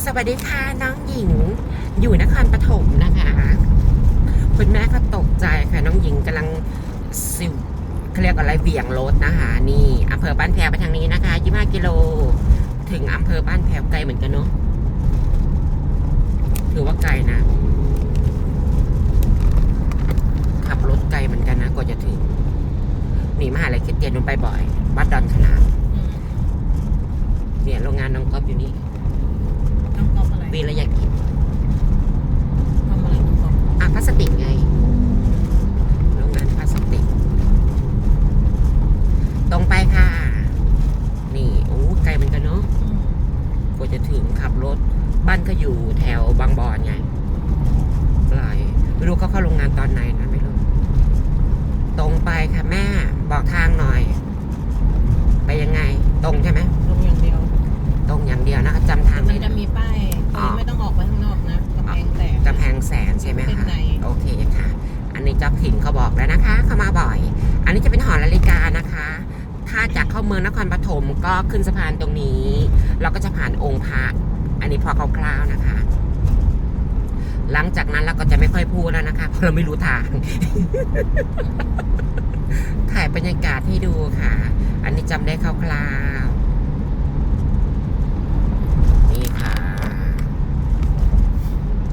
สวัสดีค่ะน้องหญิง อยู่นครปฐมนะคะคุณแม่ก็ตกใจค่ะ น้องหญิงกำลังสิวเขาเรียกอะไรเบี่ยงรถนะคะนี่อำเภอบ้านแพวไปทางนี้นะคะ25กิโลถึงอำเภอบ้านแพวไกลเหมือนกันเนาะถือว่าไกลนะ ขับรถไกลเหมือนกันนะกว่าจะถึงหนีมหาลัยคริดเตียนนนไปบ่อยวัดดอนขนามเนี่ยโรงงานน้องก๊อฟอยู่นี่ น้องก๊อฟอะไรวีระยะกิจทำอะไรน้องก๊อฟอะพลาสติกไงโรงงานพลาสติก ตรงไปค่ะ นี่โอ้ไกลเหมือนกันเนาะอืมกว่าจะถึงขับรถ บ้านก็อยู่แถวบางบอนไงไกลไม่รู้เขาเข้าโรงงานตอนไหนนะไม่รู้ตรงไปค่ะแม่ บอกทางหน่อย ไปยังไง ตรงใช่ไหม นะคะจำทางมัได้นจะมีป้ายอ๋อ ไม่ต้องออกไปข้างนอกนะกำแพงแตก กำแพงแสนใช่ไหมเส้นคะในโอเคค่ะ อันนี้เจ้าถิ่นเขาบอกแล้วนะคะ เขามาบ่อย อันนี้จะเป็นหอนาฬิกานะคะ ถ้าจากเข้าเมืองนครปฐมก็ขึ้นสะพานตรงนี้ เราก็จะผ่านองค์พระอันนี้พอคร่าวๆนะคะ หลังจากนั้นเราก็จะไม่ค่อยพูดแล้วนะคะเพราะเราไม่รู้ทาง ถ่ายบรรยากาศให้ดูค่ะ อันนี้จำได้คร่าวๆ นี่ค่ะ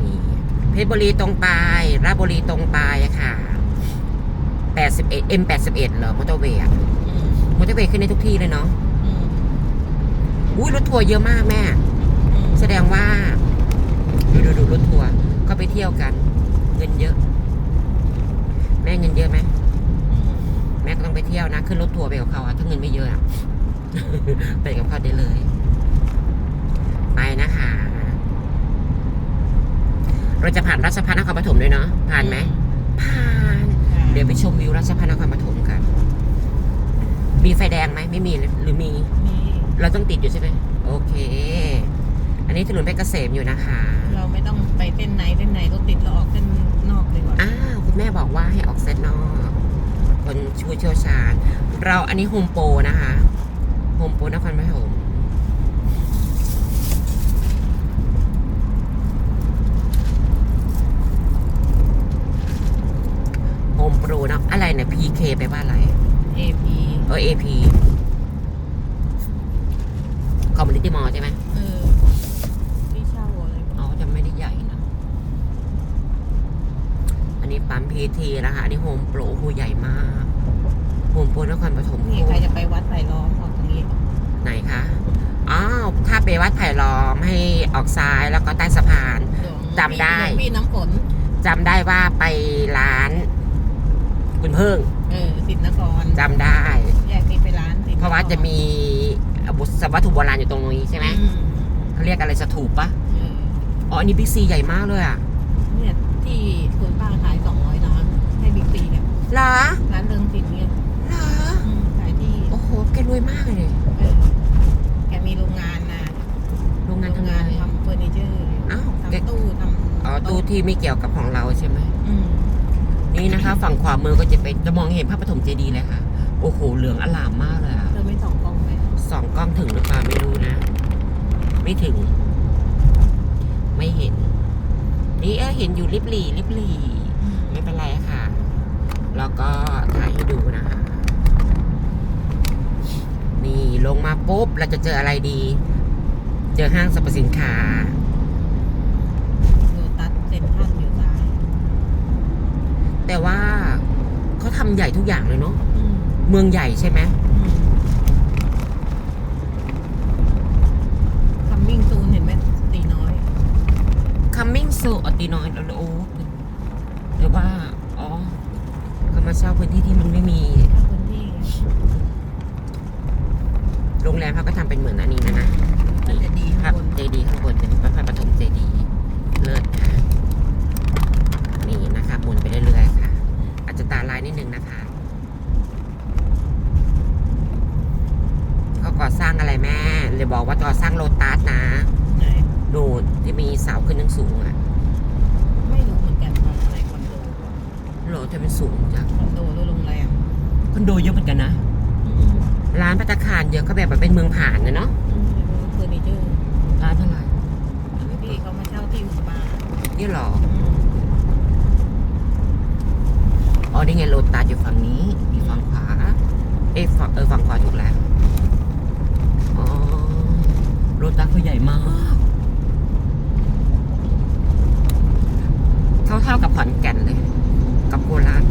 นี่เพ ชรบุรีตรงไปราชบุรีตรงไปอะค่ะ81 M 81 เหรอมอเตอร์เวย์อะอืมมอเตอร์เวย์ขึ้นได้ทุกที่เลยเนาะอืมอุ้ยรถทัวร์เยอะมากแม่อืมแสดงว่า ดูดูดูรถทัวร์ก็ไปเที่ยวกัน เงินเยอะ แม่เงินเยอะไหมอืมแม่ก็ต้องไปเที่ยวนะ ขึ้นรถทัวร์ไปกับเขาอะถ้าเงินไม่เยอะอะไปกับเขาได้เลย ไปนะคะ เราจะผ่านราชพัฒนครปฐมด้วยเนาะผ่านไหมผ่านค่ะเดี๋ยวไปชมวิวราชพัฒนครปฐมกัน มีไฟแดงไหมไม่มีหรือมีนี่เราต้องติดอยู่ใช่ไหมโอเค อันนี้ถนนเพชรเกษมอยู่นะคะ เราไม่ต้องไปเส้นไหนเส้นไหนรถติดเราออกเส้นนอกดีกว่าอ้าวคุณแม่บอกว่าให้ออกเส้นนอก คนช่วยเชี่ยวชาญ เราอันนี้โฮมโปรนะคะโฮมโปรนครปฐม มโปรนะอะไรเนี่ย PK ไปลว่าอะไรเอพีเออ AP คอมมูนิตี้มอลใช่ไหมเออที่เช่าอะไรอ๋อจะไม่ได้ใหญ่นะ อันนี้ปั๊ม PT นะคะอันนี้โฮมโปรโหใหญ่มากโฮมโปรนครปฐมนี่ใครจะไปวัดไผ่ล้อมออกตรงนี้ ไหนคะอ้าวถ้าไปวัดไผ่ล้อมให้ออกซ้ายแล้วก็ใต้สะพานหลวงจำได้หลวงพี่น้ำฝนจำได้ว่าไปร้าน คุณเพิ่งเออสิทธินครจำได้ แยกนี้ไปร้านสิทธินคเพราะว่าจะมีบุษวัตถุโบราณอยู่ตรงนี้ใช่ไหมอืมเขาเรียกอะไรสถูปปะเอออ๋ออันนี้บิ๊กซีใหญ่มากเลยอะเนี่ยที่คุณป้าขายสองร้อยล้านให้บิ๊กซีเนี่ยเหรอร้านเริงสินเนี่ยเหรออืมขายที่โอ้โหแกรวยมากเลยเออแกมีโรงงานนะโรงงานโรงทำงานอะไรทำเฟอร์นิเจอร์อ้าวแกทำตู้ทำอ๋อตู้ที่ไม่เกี่ยวกับของเราใช่ไหมอืม นี่นะคะ ฝั่งขวามือก็จะเป็นจะมองเห็นพระปฐมเจดีย์เลยค่ะ โอ้โห เหลืองอลามมากเลยอะเธอไม่ส่องกล้องไหมสองกล้องถึงหรือเปล่าไม่รู้นะ ไม่ถึง ไม่เห็น นี่เออเห็นอยู่ริบหรี่ริบหรี่อืมไม่เป็นไรค่ะ แล้วก็ถ่ายให้ดูนะคะ นี่ลงมาปุ๊บเราจะเจออะไรดี เจอห้างสรรพสินค้า โลตัสเซ็นทรัลอยู่ซ้าย แต่ว่าเขาทำใหญ่ทุกอย่างเลยเนาะอืมเมืองใหญ่ใช่ไหมอืมคัมมิ่งซูนเห็นไหมตีน้อย coming so อติน้อยแล้วโอ้หรือว่า อ๋อเขามาเช่าพื้นที่ที่มันไม่มี ถ้าพื้นที่โรงแรมเขาก็ทำเป็นเหมือนอันนี้นะนะ ก็จะดีครัข้างบบน เจดีย์ข้างบนเป็นพระพระปฐมเจดีย์เลิศค่ะ นี่นะคะหมุนไปเรื่อยๆค่ะ อาจจะตาลายนิดนึงนะคะเขาก่อสร้างอะไรแม่เลยบอกว่าก่อสร้างโลตัสนะไหนโดดที่มีเสาขึ้นทั้งสูงอะไม่รู้เหมือนกันว่าอะไรคอนโดโหลจะเป็นสูงจ้ะคอนโดหรือโรงแรมคอนโดเยอะเหมือนกันนะอืมร้านพัตตาคารเยอะก็แบบว่าเป็นเมืองผ่านนะเนาะอืมเฟอร์นิเจอร์ร้านเท่าไหร่นี่เหรอ อ๋อนี่ไงโลตัสอยู่ฝั่งนี้ มีฝั่งขวา เอ้ยฝั่งเออฝั่งขวาถูกแล้ว อ๋อโลตัสเขาใหญ่มากเท่าเท่าๆกับขอนแก่นเลย กับโคราช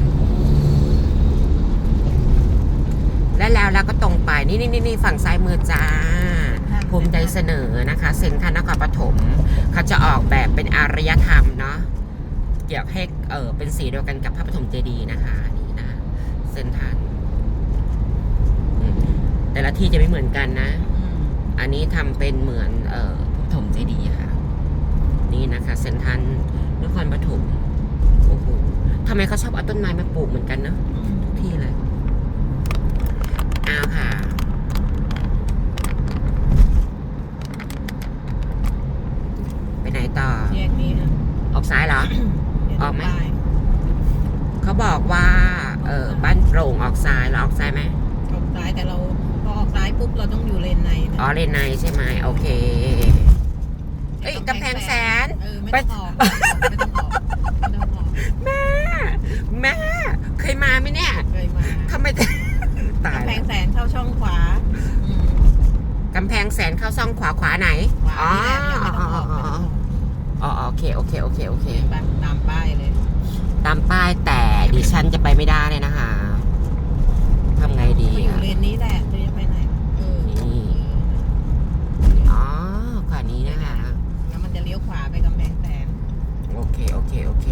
และแล้วเราก็ตรงไป นี่นี่นี่ฝั่งซ้ายมือจ้าภูมิใจเสนอนะคะ เซ็นทรัลนครปฐมเขาจะออกแบบเป็นอารยธรรมเนาะ เกี่ยวให้เออเป็นสีเดียวกันกับพระปฐมเจดีย์นะคะนี่นะเซ็นทรัลอืมแต่ละที่จะไม่เหมือนกันนะ อันนี้ทำเป็นเหมือนเอ่อพระปฐมเจดีย์ค่ะ นี่นะคะเซ็นทรัลนครปฐมโอ้โหทำไมเขาชอบเอาต้นไม้มาปลูกเหมือนกันเนาะทุกที่เลยอ้าวค่ะไปไหนต่อแยกนี้นะออกซ้ายเหรอเดี๋ยว ออกไหมป้ายเขาบอกว่า เออบ้านโปร่งออกซ้ายเราออกซ้ายไหมออกซ้ายแต่เราพอออกซ้ายปุ๊บเราต้องอยู่เลนในนะอ๋อเลนในใช่ไหมโอเคเอ้ยกำแพงแสนเออไม่ต้องออกไม่ต้องออกไม่ต้องออกแม่แม่เคยมาไหมเนี่ยเคยมาทำไมตายกำแพแล้งวแสนเข้าช่องขวาอืมกำแพงแสนเข้าซ่องขวาขวาไหนขวาอ๋อนี่แหละยังไม่ต้องออกไม่ต้ องออกอ๋อโอเคโอเคโอเคโอเคเห็นปะตามป้ายเลย ตามป้ายแต่ดิฉันจะไปไม่ได้เลยนะคะทำไงดีไปอยู่อะเลนนี้แหละเธอจะไปไหนเออนี่อ๋อขวานี้นะคะ แล้วมันจะเลี้ยวขวาไปกำแพงแสนโอเค โอเค โอเค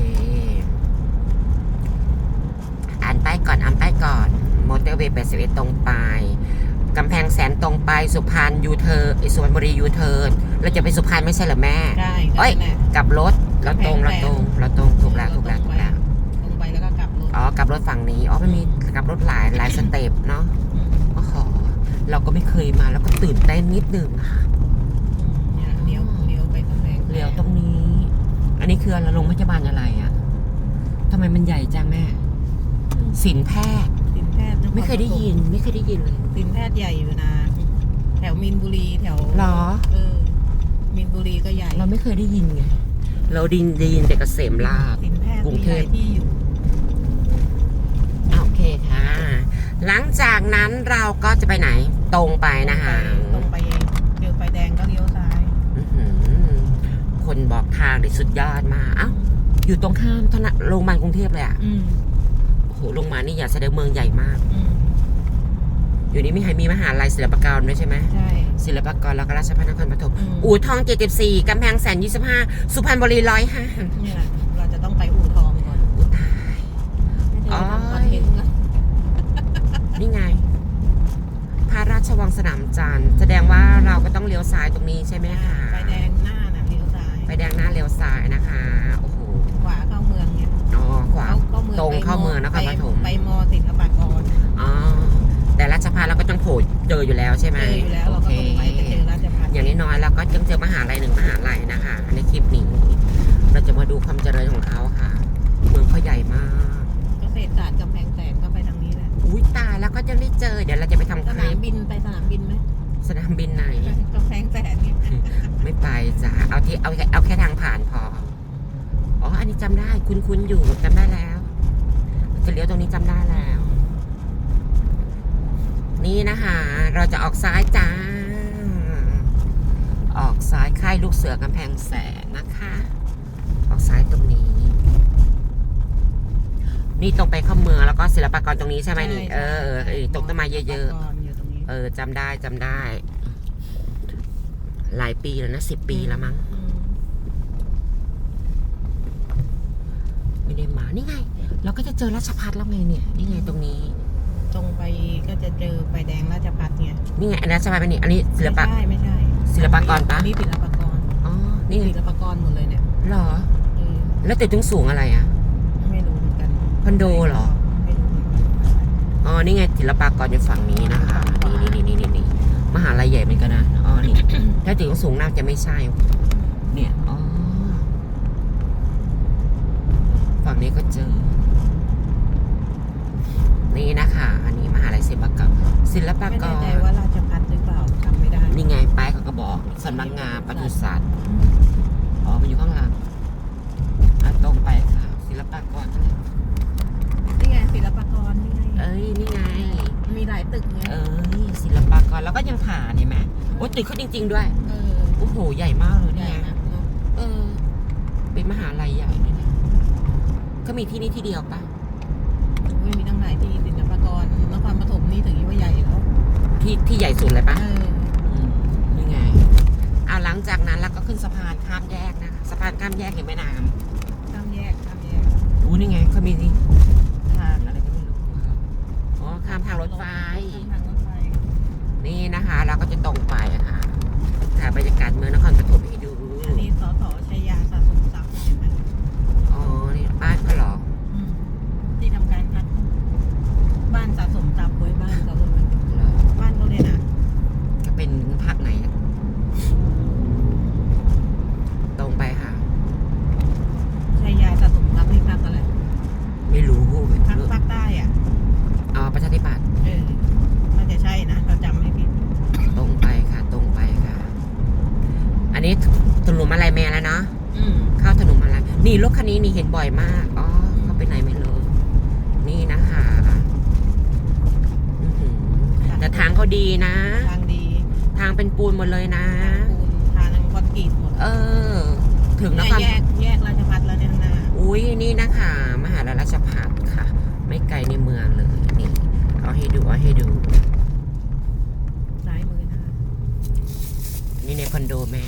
อ่านป้ายก่อน อ่านป้ายก่อน มอเตอร์เวย์81ตรงไป กำแพงแสนตรงไปสุพรรณยูเทิร์นสุพรรณบุรียูเทิร์นเราจะไปสุพรรณไม่ใช่เหรอแม่ได้เอ้ยนั่นแหละกลับรถเราตรงเราตรงเราตรงถูกแล้วถูกแล้วถูกแล้วตรงไปแล้วก็กลับรถอ๋อกลับรถฝั่งนี้อ๋อมันมีกลับรถหลายหลายสเต็ปเนาะโอ้โหเราก็ไม่เคยมาแล้วก็ตื่นเต้นนิดนึงนะคะเนี่ยเลี้ยวเลี้ยวไปกำแพงแสนเลี้ยวตรงนี้ อันนี้คืออะไรโรงพยาบาลอะไรอะทำไมมันใหญ่จังแม่สินแพทย์สิน แพทย์นรไม่เคยได้ยิน ไม่เคยได้ยินเลยสินแพทย์ใหญ่อยู่นะ แถวมินบุรีแถวหรอ เออมินบุรีก็ใหญ่เราไม่เคยได้ยินไง เราดินได้ยินแต่เกษมราบสินแพทย์กรุงมีเทหพลายที่อยู่โอเคค่ะ หลังจากนั้นเราก็จะไปไหน ตรงไปนะคะตรงไปเจอไฟแดงก็เลี้ยวซ้ายอื้อหือคนบอกทางได้สุดยอดมากเอ้าอยู่ตรงข้ามธนาโรงพยาบาลกรุงเทพเลยอะอืม โอ้โหโรงพยาบาลนี่อย่าแสดงเมืองใหญ่มาก อืมอยู่นี่มีใครมีมหาลัยศิลปากรด้วยใช่ไหมใช่ ศิลปากรแล้วก็ราชภัฏนครปฐมอืม อู่ทอง 74กำแพงแสน25 สุพรรณบุรี105นี่แหละเราจะต้องไปอู่ทองก่อนอุยตายไม่ได้ทำคอนเทนต์นะนี่ไง พระราชวังสนามจันทร์แสดงว่าเราก็ต้องเลี้ยวซ้ายตรงนี้ใช่ไหมคะ ไฟแดงหน้าน่ะเลี้ยวซ้าย ไฟแดงหน้าเลี้ยวซ้ายนะคะ โอ้โห ตรงไปเข้าเมืองนครปฐมไปมอศิลปากรอ๋อแต่ราชภัฏเราก็ต้องโผล่เจออยู่แล้วใช่ไหมเจออยู่แล้วเราโอก็เคตรงไปจะเจอราชพัฒอย่างน้อยๆเราก็จึงเจอมหาลัยหนึ่งมหาลัยนะคะในคลิปนี้เราจะมาดูความเจริญของเขาค่ะ เมืองเขาใหญ่มากเกษตรศาสตร์กำแพงแสนก็ไปทางนี้แหละอุ้ยตายแล้วก็จะได้เจอเดี๋ยวเราจะไปทำสคนาลิมปบินไปสนามบินไหมสนามบินไหนกำแพงแสนเนี่ยไม่ไปจ้ะเอาที่เอาแค่เอาแค่ทางผ่านพออ๋ออันนี้จำได้คุ้นๆอยู่จำได้แล้ว จะเลี้ยวตรงนี้จำได้แล้ว นี่นะคะ เราจะออกซ้ายจ้า ออกซ้ายค่ายลูกเสือกำแพงแสนนะคะ ออกซ้ายตรงนี้ นี่ตรงไปเข้าเมืองแล้วก็ศิลปากรตรงนี้ใช่ไหมนี่ เออเออตรงต้นไม้เยอะๆอยู่ตรงนี้ๆเออจำได้จำได้ หลายปีแล้วนะสิบปีแล้วมั้ง อืม ไม่ได้มานี่ไง เราก็จะเจอราชพัฒแล้วไงเนี่ยนี่ไงตรงนี้ ตรงไปก็จะเจอไฟแดงราชพัฒเนี่ยนี่ไงอันนี้ราชพัฒเป็นนี่อันนี้ศิลปะ ไม่ใช่ไม่ใช่ศิลปากรปะ อันนี้ศิลปากรอ๋อนี่ไงศิลปากรหมดเลยเนี่ยเหรอ เออแล้วตึกถึงสูงอะไรอะ ไม่รู้เหมือนกันคอนโดเหรอ ไม่รู้เหมือนกันอ๋อ นี่ไงศิลปากรอยู่ฝั่งนี้นะคะ นี่นี่นี่นี่นี่มหาลัยใหญ่เหมือนกันนะ อ๋อ นี่ ถ้าถึงสูงน่าจะไม่ใช่ เนี่ย อ๋อ ฝั่งนี้ก็เจอ นี่นะคะ อันนี้มหาลัยศิลปากรศิลปาไม่กแน่รใจว่าราชพัฒหรือเปล่าจำไม่ได้นี่ไงป้ายเขาก็บอกสำนักงานปศุสัตว์อ๋อ มันอยู่ข้างหลังอะตรงไปค่ะ ศิลปากรนี่ไงศิลปากรนี่ไงเอ้ย นี่ไง มีหลายตึกไงเอ้ย ศิลปากรแล้วก็ยังผ่านเห็นไหมโอ้ยตึกเขาจริง ๆ ด้วย เออโอ้โห ใหญ่มากเลยใหญ่เนี่ย นะเนอะเออ เป็นมหาลัยใหญ่เลยนะ ก็มีที่นี่ที่เดียวปะอุ้ยมีตั้งหลายที่ศิลปากรนครปฐมนี่ถือว่าใหญ่แล้วที่ที่ใหญ่สุดเลยปะเอออืมนี่ไงอ่าหลังจากนั้นเราก็ขึ้นสะพานข้ามแยกนะสะพานข้ามแยกเห็นแม่น้ข้ามแยกข้ามแยกำอู้นี่ไงเขามีนี่ทางอะไรก็ไม่รู้ของเขาอ๋อข้ามทางรถไฟ ข้ามทางรถไฟนี่นะคะ เราก็จะตรงไปอะค่ะถ่ายบรรยากาศเมืองนครปฐมให้ดู อันนี้สสชัยยาสะสมทรัพย์เห็นไหม อ๋อ นี่ป้ายเขาเหรอ อืมที่ทำการพักบ้านสะสมทรัพย์ไว้บ้านเขาเลย เหรอ บ้านเขาเลยนะ จะ เป็นภาคไหนอะตรงไปค่ะ ชัยยาสะสมทรัพย์นี่พักอะไรไม่รู้พักภาคใต้อะอ๋อประชาธิปัตย์เออน่าจะใช่นะเราจำไม่ผิด ตรงไปค่ะ ตรงไปค่ะ อันนี้ถนนอะไรแม่แล้วเนาะอืมเข้าถนนอะไรนี่รถคันนี้นี่เห็นบ่อยมาก อ๋อเขาไปไหนไม่รู้นี่นะคะอื้อหือแต่ทางเขาดีนะทางดี ทางเป็นปูนหมดเลยนะ ทางปูนทางคอนกรีตหมดเออ ถึงนเนี่ยครแยกแยกราชพัฒแล้วเนี่ยข้างหน้าอุ้ยนี่นะคะ มหาลัยราชภัฏค่ะ ไม่ไกลในเมืองเลยนี่เอาให้ดูเอาให้ดูซ้ายมือหน้านี่ในคอนโดแม่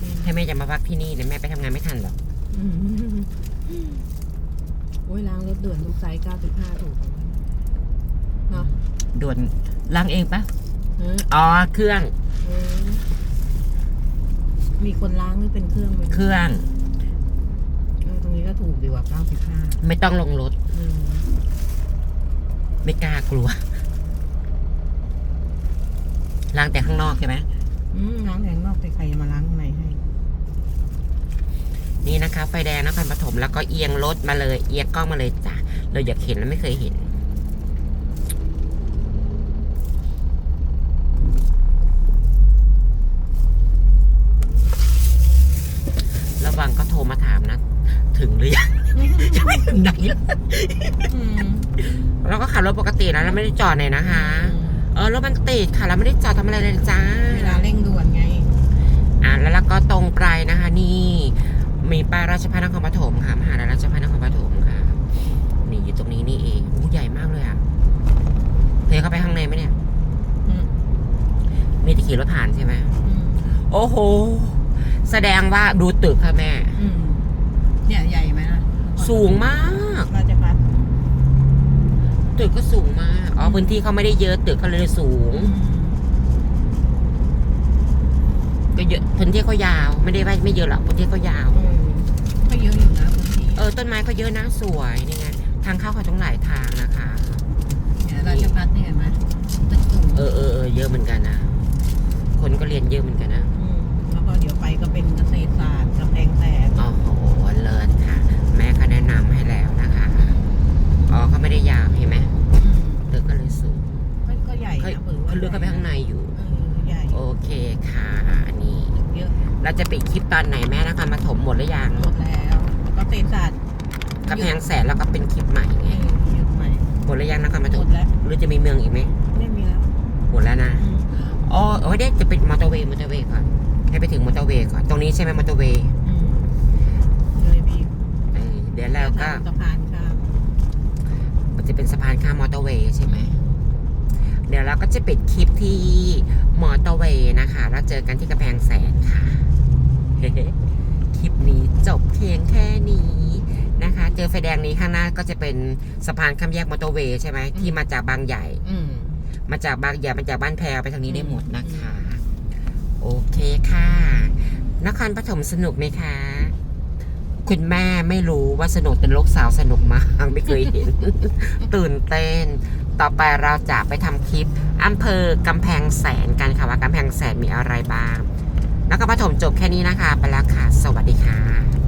อืมถ้าแม่จะมาพักที่นี่เนี่ยแม่ไปทำงานไม่ทันหรอกอืมโอ้ยล้างรถด่วนทุกไซส์95 ถูกเนาะด่วนล้างเองปะเอออ๋อเครื่องเออ มีคนล้างหรือเป็นเครื่องไหมเครื่อง เออตรงนี้ก็ถูกดีกว่า95ไม่ต้องลงรถ อืมไม่กล้ากลัว ล้างแต่ข้างนอกใช่ไหม อืมล้างแทงนอกแต่ใครมาล้างข้างในให้ นี่นะคะ ไฟแดงนครปฐมแล้วก็เอียงรถมาเลย เอียงกล้องมาเลยจ้ะเราอยากเห็นแล้วไม่เคยเห็น ระวังก็โทรมาถามนะ ถึงหรือยังยังไม่ถึงไหนเลยอืมเราก็ขับรถปกติแล้วเราไม่ได้จอดไหนนะคะ เออรถมันติดค่ะ เราไม่ได้จอดทำอะไรเลยจ้าเวลาเร่งด่วนไง อ่าแล้วเราก็ตรงไปนะคะ นี่ มีป้ายราชพัฒนครปฐมค่ะมหาลัยราชพัฒนครปฐมค่ะนี่อยู่ตรงนี้นี่เองอู้ใหญ่มากเลยอะเคยเข้าไปข้างในไหมเนี่ยอืมมีแต่ขี่รถผ่านใช่ไหมอืมโอ้โห แสดงว่าดูตึกค่ะแม่อืม เนี่ยใหญ่ไหมล่ะสูงมากราชพัฒตึกก็สูงมาก อ๋อพื้นที่เขาไม่ได้เยอะตึกเขาเลยสูงอืมก็เยอะพื้นที่เขายาว ไม่ได้ว่าไม่เยอะหรอกพื้นที่เขายาวเออก็เยอะอยู่นะพื้นที่เออต้นไม้เขาเยอะนะสวยนี่ไงทางเข้าเขาต้องหลายทางนะคะเนี่ยราชพัฒเนี่ยเห็นไหมตึกสูงเออเออเออเยอะเหมือนกันนะคนก็เรียนเยอะเหมือนกันนะมแล้วก็เดี๋ยวไปก็เป็นเกษตรศาสตร์กำแพงแสน โอ้โหเลิศค่ะ แม่เขาแนะนำให้แล้วนะคะ อ๋อเขา ไม่ได้ยาวเห็นไหมอืมตึกก็เลยสูงก็ก็ใหญ่เขานะเผื่อว่าเขาเลือกเข้าไปข้างในอยู่เออใหญ่โอเคค่ะอันนี้เยอะเราจะปิดคลิปตอนไหนแม่นะคะมาถมหมดหรือยังหมดแล้วก็เกษตรศาสตร์กำแพงแสนแล้วก็เป็นคลิปใหม่เอไงอหยุดใหม่หมดหรือยังนะคะมาหถมมดแล้วหรือจะมีเมืองอีกไหมไม่มีแล้วหมดแล้วนะอืมอ๋อโอ้ยเด็กจะเป็นมอเตอร์เวย์มอเตอร์เวย์ก่อนให้ไปถึงมอเตอร์เวย์ก่อนตรงนี้ใช่ไหมมอเตอร์เวย์อืมเลยพี่เออเดี๋ยวเราก็ สะพานข้าม มัน จะเป็นสะพานข้ามมอเตอร์เวย์ใช่ไหมเดี๋ยวเราก็จะปิดคลิปที่มอเตอร์เวย์นะคะ แล้วเจอกันที่กำแพงแสนค่ะ คลิปนี้จบเพียงแค่นี้นะคะ เจอไฟแดงนี้ข้างหน้าก็จะเป็นสะพานข้ามแยกมอเตอร์เวย์ใช่ไหมที่มาจากบางใหญ่อืมมาจากบางใหญ่มาจากบ้านแพรวไปทางนี้ได้หมดนะคะ โอเคค่ะ นครปฐมสนุกไหมคะ คุณแม่ไม่รู้ว่าสนุกเป็นลูกสาวสนุกมากไม่เคยเห็น ตื่นเต้น ต่อไปเราจะไปทำคลิปอำเภอกำแพงแสนกันค่ะว่ากำแพงแสนมีอะไรบ้างนครปฐมจบแค่นี้นะคะ ไปแล้วค่ะ สวัสดีค่ะ